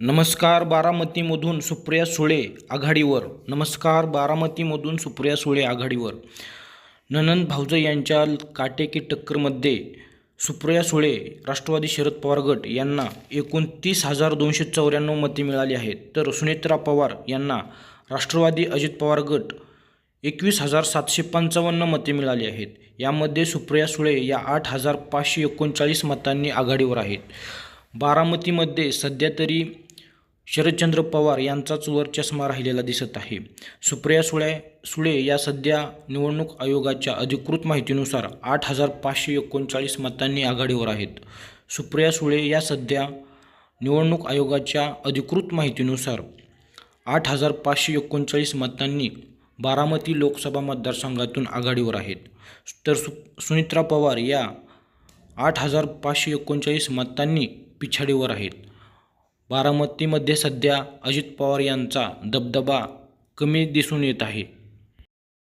नमस्कार बारामतीमधून सुप्रिया सुळे आघाडीवर. नमस्कार बारामतीमधून सुप्रिया सुळे आघाडीवर. ननंद भाऊजे यांच्या काटेकी टक्करमध्ये सुप्रिया सुळे राष्ट्रवादी शरद पवार गट यांना एकोणतीस हजार दोनशे चौऱ्याण्णव मते मिळाली आहेत. तर सुनेत्रा पवार यांना राष्ट्रवादी अजित पवार गट एकवीस हजार सातशे पंचावन्न मते मिळाली आहेत. यामध्ये सुप्रिया सुळे या आठ हजार पाचशे एकोणचाळीस मतांनी आघाडीवर आहेत. बारामतीमध्ये सध्या तरी शरदचंद्र पवार यांचाच वर चष्मा राहिलेला दिसत आहे. सुप्रिया सुळे सुळे या सध्या निवडणूक आयोगाच्या अधिकृत माहितीनुसार आठ हजार पाचशे एकोणचाळीस मतांनी आघाडीवर आहेत. सुप्रिया सुळे या सध्या निवडणूक आयोगाच्या अधिकृत माहितीनुसार आठ हजार पाचशे एकोणचाळीस मतांनी बारामती लोकसभा मतदारसंघातून आघाडीवर आहेत. तर सु सुनित्रा पवार या आठ हजार पाचशे एकोणचाळीस मतांनी पिछाडीवर आहेत. बारामतीमध्ये सध्या अजित पवार यांचा दबदबा कमी दिसून येत आहे.